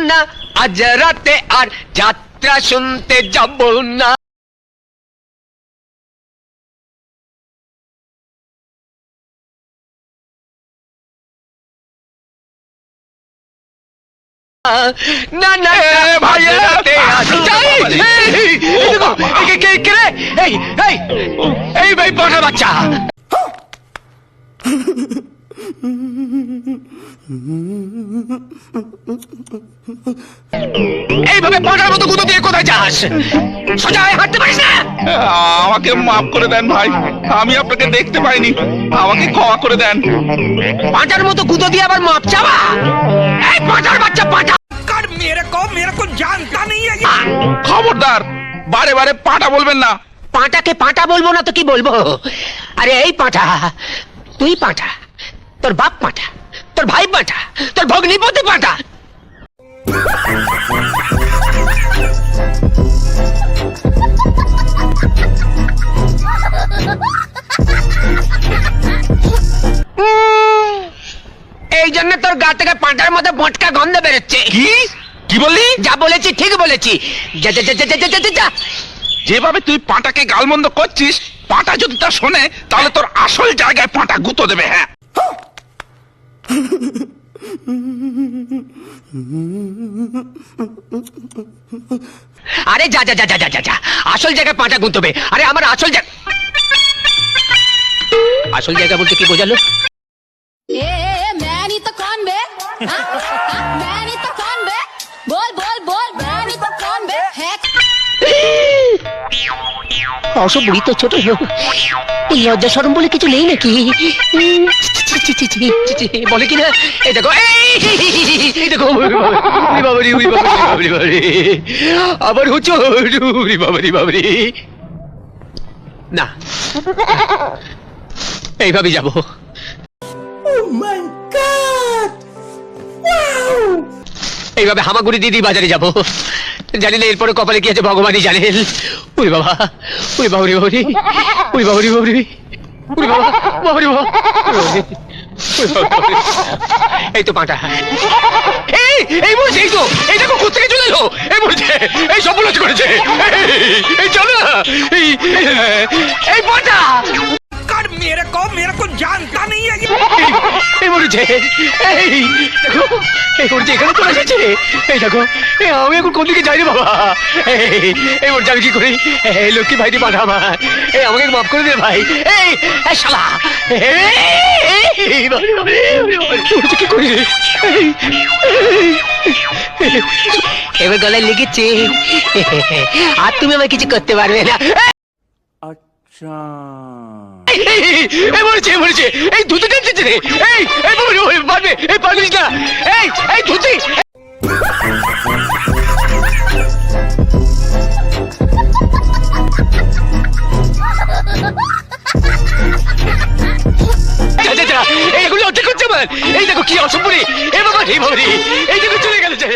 না আজ রাতে আর যাত্রা শুনতে যাব না। না না ভাই। এই, এই, এই, বাচ্চা। এইভাবে পাকার মতো গুঁতো দিয়ে কোথায় যাস? সোজা হয়ে হাঁটতে পারিস না? আমাকে মাফ করে দেন ভাই। আমি আপনাকে দেখতে পাইনি। আমাকে ক্ষমা করে দেন। পাঁচার মতো গুঁতো দিয়ে আবার মাপ চাওয়া? এই পাঁচার বাচ্চা পাঁচা কার মেরে কো মেরে কো জানতা নেই খবরদার বারে বারে পাটা বলবেন না। পাঁটাকে পাঁটা বলব না তো কি বলব? আরে এই পাঁটা তুই পাঁটা তোর বাপ পাঁটা তোর ভাই পাঁটা তোর ভগ্নিপতি পাঁটা। এই জন্য তোর গা থেকে পাঁঠার মতো বটকা গন্ধ বেরোচ্ছে। কি? কি বললি? যা বলেছি ঠিক বলেছি। যা যা যা যা যা, যা, যা, যা। যেভাবে তুই পাটাকে গালমন্দ করছিস পাটা যদি তা শোনে তাহলে তোর আসল জায়গায় পাটা গুঁতো দেবে হ্যাঁ। আরে যা যা যা যা যা যা যা। আসল জায়গায় পাঁটা গুনতে আরে আমার আসল জায়গা আসল জায়গা বলতে কি বোঝালো? অসভ্য তো ছোট লোক লজ্জা সরম বলে কিছু নেই নাকি? বলে কি না এই দেখো এই, দেখো বাবারি বাবারি বাবারি আবার হচ্ছে উরি বাবারি বাবারি। না এইভাবে যাব। এইভাবে হামাগুড়ি দিদি বাজারে যাব। জানি না এরপরে কপালে কি আছে ভগবানই জানেন। উরি বাবা উরি বাবা রে বাবারি উরি বাবারি বাবারি। উরি বাবা বাবারি বাবা। বাবারি। এই তো পাটা এই এই বলছে এই তো এই দেখো কোথা থেকে চলে এলো এই বলছে এই সব বলছে করেছে এই, চলো এই এই পাঁটা এই এই দেখো এই মরেছে এখানে চলে এসেছে। এই দেখো এই আমি এখন কোন দিকে যাই রে বাবা? এই এই মরছে আমি কি করি? এই লক্ষ্মী ভাইটি পাঠা আমার এই আমাকে মাফ করে দে ভাই। এই এই শালা। কি করি রে? এবার গলায় লেগেছে আর তুমি আমায় কিছু করতে পারবে না। এই, এই, এই, এই মরেছে এই মরেছে এই ধুতে টানতেছে রে এই এই বাবা রে, পারবে এই পারবিস না এই এই ধুতি এই এগুলো অর্ধেক করছে আমার এই দেখো কি অসম্পূর্ণ এই বাবা রে বাবা এই দেখো চলে গেল যে